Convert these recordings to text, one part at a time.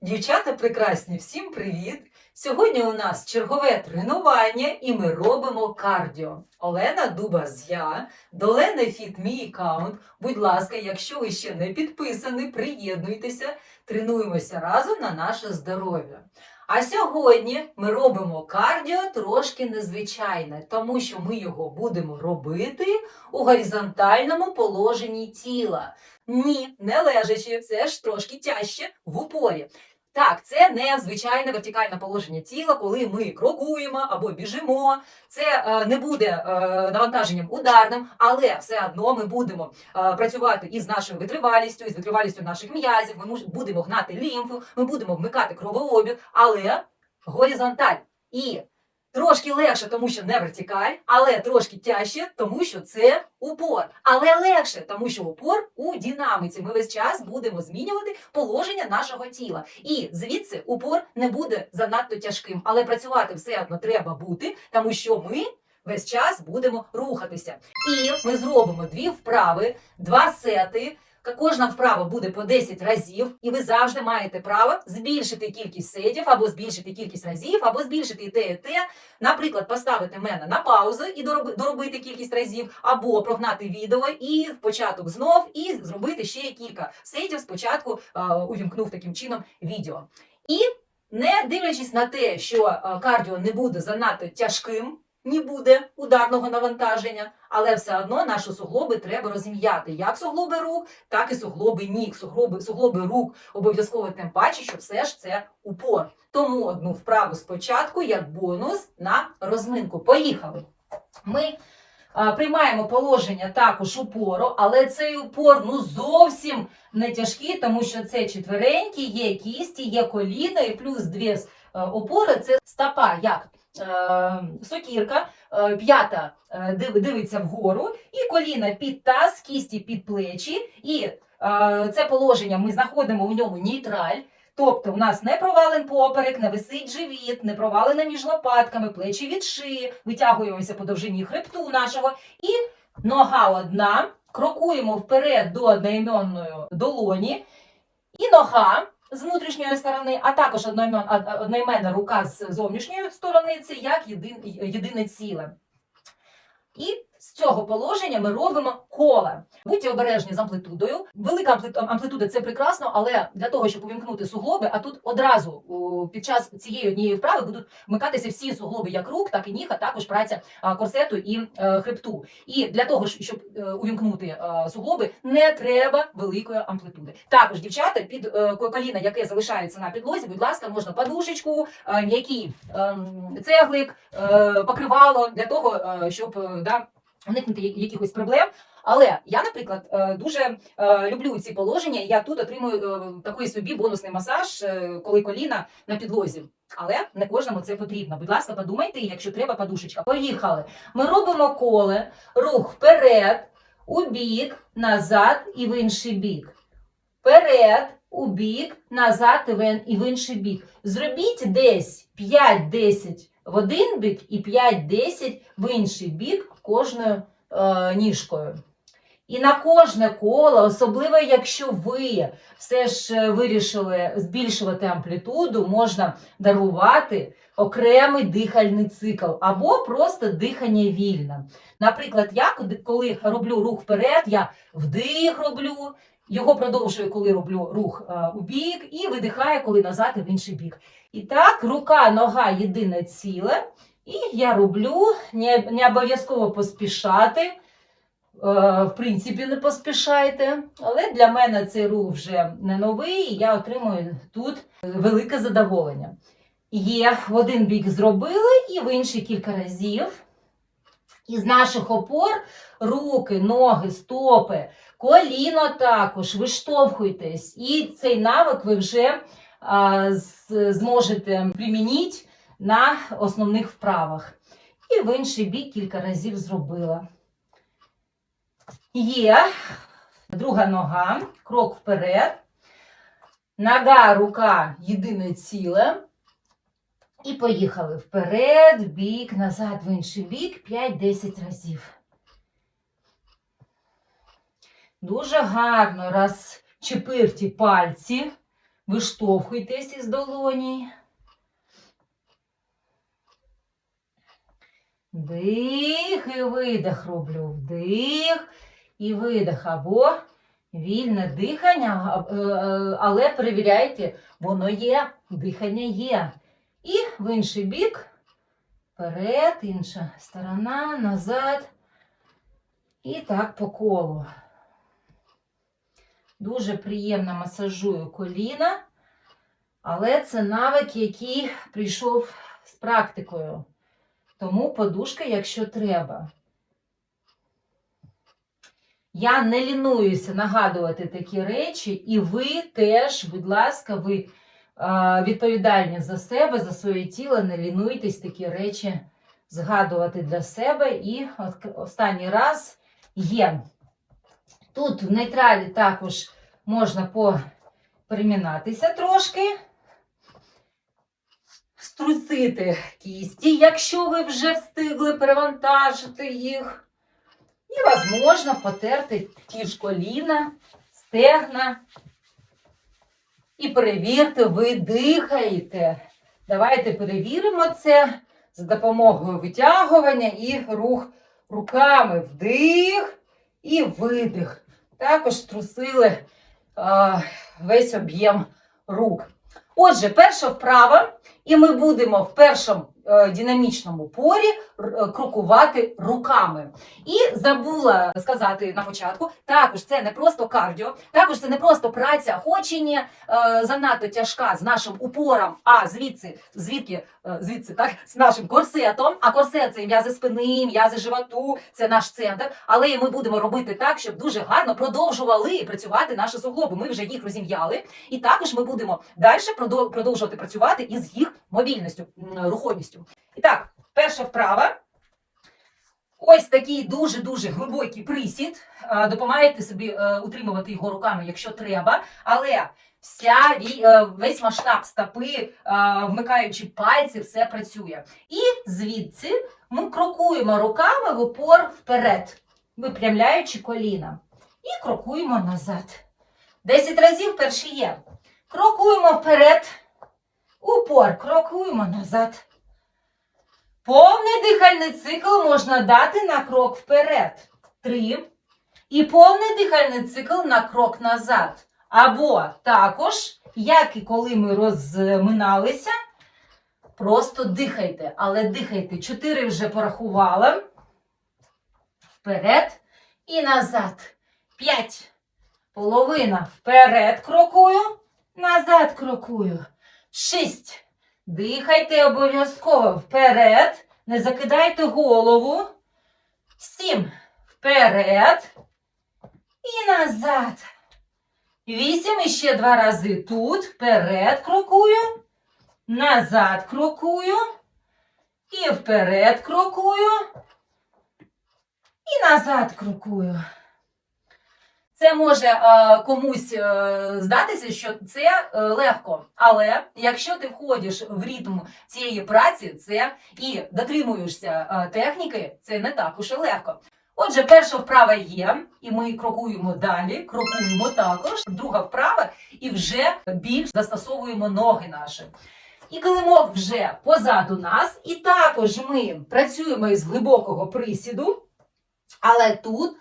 Дівчата прекрасні, всім привіт! Сьогодні у нас чергове тренування і ми робимо кардіо. Олена Дубас я, до Лени Фіт мій аккаунт. Будь ласка, якщо ви ще не підписані, приєднуйтеся, тренуємося разом на наше здоров'я. А сьогодні ми робимо кардіо трошки незвичайне, тому що ми його будемо робити у горизонтальному положенні тіла. Ні, не лежачи, це ж трошки тяжче в упорі. Так, це не звичайне вертикальне положення тіла, коли ми крокуємо або біжимо. Це е, не буде е, навантаженням ударним, але все одно ми будемо е, працювати із нашою витривалістю, із витривалістю наших м'язів. Ми муж- будемо гнати лімфу, ми будемо вмикати кровообіг, але горизонталь. І трошки легше, тому що не вертикаль, але трошки тяжче, тому що це упор. Але легше, тому що упор у динаміці. Ми весь час будемо змінювати положення нашого тіла. І звідси упор не буде занадто тяжким, але працювати все одно треба бути, тому що ми. Весь час будемо рухатися. І ми зробимо дві вправи, два сети. Кожна вправа буде по 10 разів, і ви завжди маєте право збільшити кількість сетів, або збільшити кількість разів, або збільшити і те, і те. Наприклад, поставити мене на паузу і доробити кількість разів, або прогнати відео і початок знов, і зробити ще кілька сетів. Спочатку увімкнув таким чином відео. І не дивлячись на те, що кардіо не буде занадто тяжким, не буде ударного навантаження, але все одно наші суглоби треба розім'яти як суглоби рук, так і суглоби ніг. Суглоби, суглоби рук обов'язково тим паче, що все ж це упор. Тому одну вправу спочатку як бонус на розминку. Поїхали. Ми приймаємо положення також упору, але цей упор ну зовсім не тяжкий, тому що це четверенькі, є кісті, є коліна, і плюс дві е, опори це стопа, як сокірка, е, п'ята е, дивиться вгору, і коліна під таз, кісті під плечі. І е, це положення ми знаходимо в ньому нейтраль. Тобто у нас не провален поперек, не висить живіт, не провалена між лопатками, плечі від шиї, витягуємося по довжині хребту нашого. І нога одна, крокуємо вперед до одноіменної долоні, і нога з внутрішньої сторони, а також одноіменна рука з зовнішньої сторони це як єдине ціле. І з цього положення ми робимо коле. Будьте обережні з амплитудою. Велика амплитуда це прекрасно, але для того, щоб увімкнути суглоби, а тут одразу під час цієї однієї вправи будуть вмикатися всі суглоби, як рук, так і ніг, а також праця корсету і е, хребту. І для того, щоб е, увімкнути е, суглоби, не треба великої амплитуди. Також дівчата під коліна, яке залишається на підлозі, будь ласка, можна подушечку, м'який ем, цеглик, покривало для того, щоб да, уникнути якихось проблем. Але я, наприклад, е, дуже е, люблю ці положення. Я тут отримую е, такий собі бонусний масаж, коли коліна на підлозі. Але не кожному це потрібно. Будь ласка, подумайте, якщо треба, подушечка. Поїхали. Ми робимо коле, рух вперед, у бік, назад і в інший бік. Вперед, у бік, назад і в інший бік. Зробіть десь 5-10 в один бік і 5-10 в інший бік кожною е, ніжкою. І на кожне коло, особливо якщо ви все ж е, вирішили збільшувати амплітуду, можна дарувати окремий дихальний цикл або просто дихання вільне. Наприклад, я коли- коли роблю рух вперед, я вдих роблю, його продовжую, коли роблю рух е, у бік, і видихаю, коли назад і в інший бік. І так, рука, нога єдине ціле. І я роблю, не, не обов'язково поспішати. Е, В принципі, не поспішайте. Але для мене цей рух вже не новий, і я отримую тут велике задоволення. Є в один бік зробили, і в інший кілька разів. Із наших опор руки, ноги, стопи, коліно також, виштовхуйтесь. І цей навик ви вже а, з- зможете примінити на основних вправах. І в інший бік кілька разів зробила. Є друга нога, крок вперед. Нога, рука єдине ціле. І поїхали вперед, бік, назад, в інший бік 5-10 разів. Дуже гарно розчепирті пальці Виштовхуйтесь із долоні. Вдих і видих роблю. Вдих і видих. Або вільне дихання, е, е, але перевіряйте, воно є, дихання є. І в інший бік. Вперед, інша сторона, назад. І так по колу. Дуже приємно масажую коліна, але це навик, який прийшов з практикою. Тому подушка, якщо треба. Я не лінуюся нагадувати такі речі, і ви теж, будь ласка, ви відповідальні за себе, за своє тіло, не лінуйтесь такі речі згадувати для себе. І останній раз є. Тут в нейтралі також можна перемінатися трошки, струсити кісті, якщо ви вже встигли перевантажити їх. І можна потерти ті ж коліна, стегна. І перевірте, ви дихаєте. Давайте перевіримо це за допомогою витягування і рух руками. Вдих і видих. Також струсили а, весь об'єм рук. Отже, перша вправа, і ми будемо в першому е, динамічному порі е, крокувати руками. І забула сказати на початку, також це не просто кардіо, також це не просто праця, хоч і е, занадто тяжка з нашим упором, а звідси, звідки, звідси, так, з нашим корсетом. А корсет це м'язи спини, м'язи животу, це наш центр. Але ми будемо робити так, щоб дуже гарно продовжували працювати наші суглоби. Ми вже їх розім'яли. І також ми будемо далі продов- продовжувати працювати із їх мобільністю, рухомістю. І так, перша вправа. Ось такий дуже-дуже глибокий присід. Е, Допомагайте собі е, утримувати його руками, якщо треба. Але вся е, весь масштаб стопи, е, вмикаючи пальці, все працює. І звідси ми крокуємо руками в упор вперед, випрямляючи коліна. І крокуємо назад. Десять разів перший є. Крокуємо вперед. Упор, крокуємо назад. Повний дихальний цикл можна дати на крок вперед. Три. І повний дихальний цикл на крок назад. Або також, як і коли ми розминалися, просто дихайте. Але дихайте. Чотири вже порахувала. Вперед і назад. П'ять. Половина. Вперед крокую. Назад крокую. Шість. Дихайте обов'язково вперед. Не закидайте голову. Сім. Вперед. І назад. Вісім. І ще два рази тут. Вперед крокую. Назад крокую. І вперед крокую. І назад крокую. Це може е, комусь е, здатися, що це е, легко. Але якщо ти входиш в ритм цієї праці, це і дотримуєшся е, техніки, це не так уж і легко. Отже, перша вправа є, і ми крокуємо далі, крокуємо також. Друга вправа, і вже більш застосовуємо ноги наші. І килимок вже позаду нас, і також ми працюємо із глибокого присіду, але тут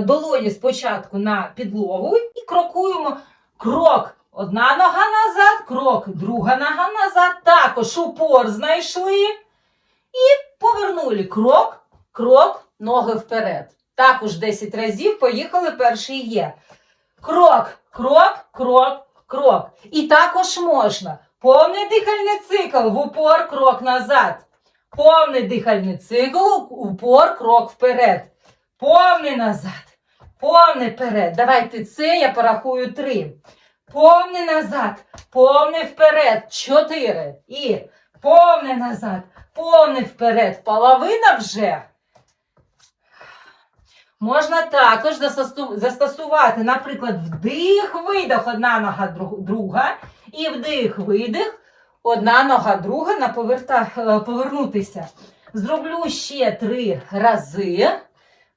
долоні спочатку на підлогу і крокуємо крок. Одна нога назад, крок, друга нога назад. Також упор знайшли. І повернули крок, крок, ноги вперед. Також 10 разів поїхали, перший є. Крок, крок, крок, крок. І також можна. Повний дихальний цикл, в упор, крок назад. Повний дихальний цикл, упор, крок вперед. Повний назад. Повний вперед. Давайте це я порахую три. Повний назад. Повний вперед. Чотири. І повний назад. Повний вперед. Половина вже. Можна також застосувати, наприклад, вдих, видих, одна нога друга, і вдих, видих, одна нога друга на поверта, е, повернутися. Зроблю ще три рази.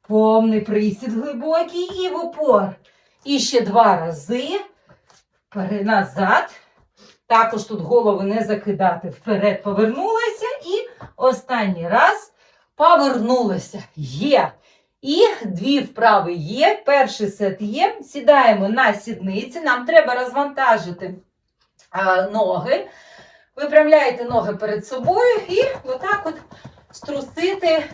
Повний присід глибокий і в упор. І ще два рази. назад. Також тут голову не закидати. Вперед повернулася і останній раз повернулася. Є. І дві вправи є. Перший сет є. Сідаємо на сідниці. Нам треба розвантажити а, ноги. Випрямляєте ноги перед собою і отак от струсити,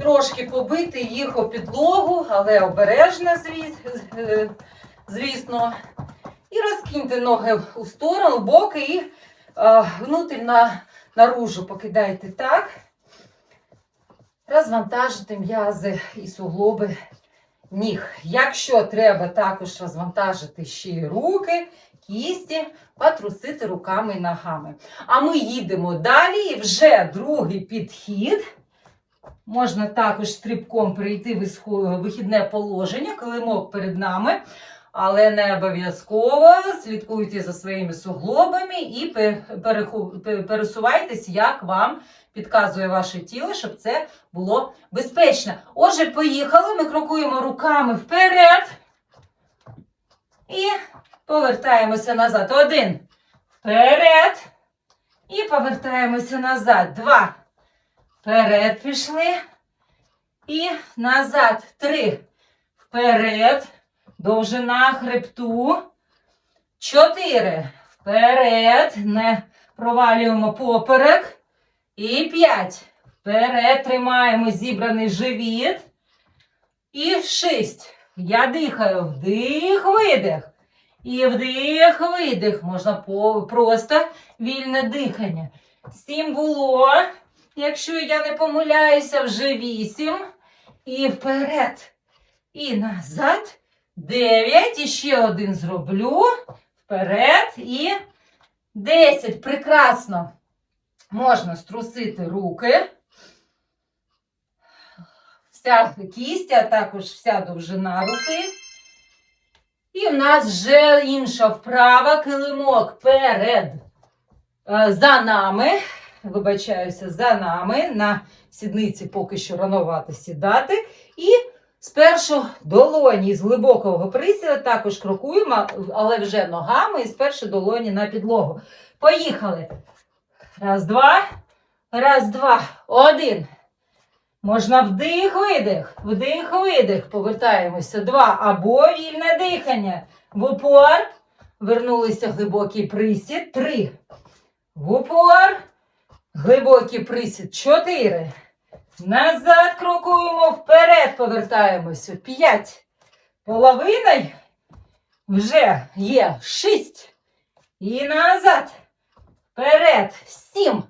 трошки побити їх о підлогу, але обережно, е, звісно. І розкиньте ноги у сторону, боки і е, внутрі на, наружу покидайте так. Розвантажити м'язи і суглоби ніг. Якщо треба також розвантажити ще й руки, кісті, потрусити руками і ногами. А ми їдемо далі. І вже другий підхід. Можна також стрибком перейти в вихідне положення, килимок перед нами. Але не обов'язково слідкуйте за своїми суглобами і пе- пересувайтесь, як вам підказує ваше тіло, щоб це було безпечно. Отже, поїхали. Ми крокуємо руками вперед. І повертаємося назад. Один. Вперед. І повертаємося назад. Два. Вперед пішли. І назад. Три. Вперед. Довжина хребту. Чотири. Вперед. Не провалюємо поперек. І п'ять. Вперед тримаємо зібраний живіт. І шість. Я дихаю. Вдих, видих. І вдих, видих. Можна просто вільне дихання. Сім було. Якщо я не помиляюся, вже вісім. І вперед. І назад. Дев'ять. І ще один зроблю. Вперед. І десять. Прекрасно. Можна струсити руки. Вся кість, а також вся довжина руки. І в нас вже інша вправа, килимок перед е, за нами. Вибачаюся, за нами. На сідниці поки що ранувати сідати. І спершу долоні з глибокого присіду також крокуємо, але вже ногами, і спершу долоні на підлогу. Поїхали. Раз, два. Раз, два. Один. Можна вдих, видих, вдих, видих. Повертаємося. Два. Або вільне дихання. В упор. Вернулися глибокий присід. Три. В упор. Глибокий присід. Чотири. Назад крокуємо. Вперед повертаємося. П'ять. Половиною. Вже є. Шість. І назад. Вперед. Сім.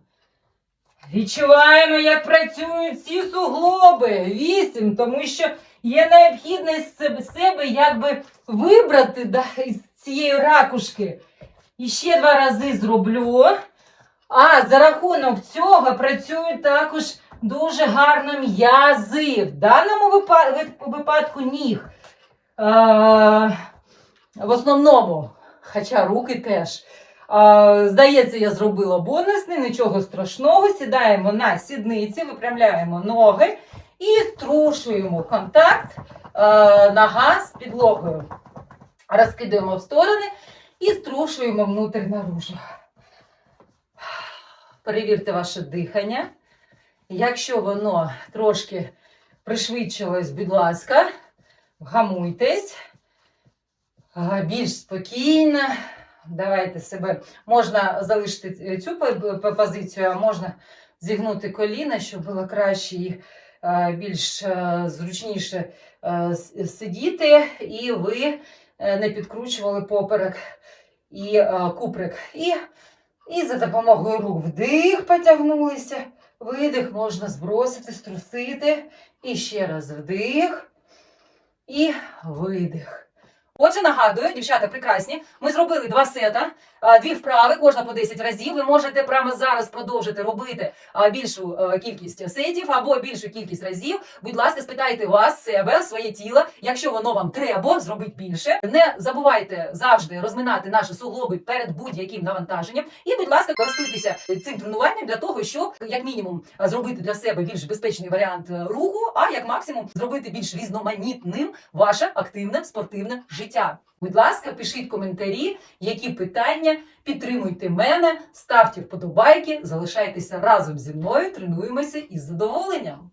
Відчуваємо, як працюють всі суглоби. Вісім, тому що є необхідність себе, якби вибрати да, із цієї ракушки. І ще два рази зроблю. А за рахунок цього працюють також дуже гарно м'язи. В даному випадку ніг. А, в основному, хоча руки теж. А, здається, я зробила бонусний, нічого страшного. Сідаємо на сідниці, випрямляємо ноги і струшуємо контакт а, нога з підлогою. Розкидаємо в сторони і струшуємо внутрі наружу. Перевірте ваше дихання. Якщо воно трошки пришвидшилось, будь ласка, вгамуйтесь. Більш спокійно. Давайте себе. Можна залишити цю позицію, а можна зігнути коліна, щоб було краще і більш е, зручніше е, сидіти, і ви е, не підкручували поперек і куприк. І, і за допомогою рук вдих потягнулися, видих можна збросити, струсити. І ще раз вдих і видих. Отже, нагадую, дівчата прекрасні. Ми зробили два сета, дві вправи, кожна по 10 разів. Ви можете прямо зараз продовжити робити більшу кількість сетів або більшу кількість разів. Будь ласка, спитайте вас себе, своє тіло, якщо воно вам треба, зробіть більше. Не забувайте завжди розминати наші суглоби перед будь-яким навантаженням. І, будь ласка, користуйтеся цим тренуванням для того, щоб як мінімум зробити для себе більш безпечний варіант е, руху, а як максимум зробити більш різноманітним ваше активне спортивне життя. Життя. Будь ласка, пишіть коментарі, які питання, підтримуйте мене, ставте вподобайки, залишайтеся разом зі мною, тренуємося із задоволенням.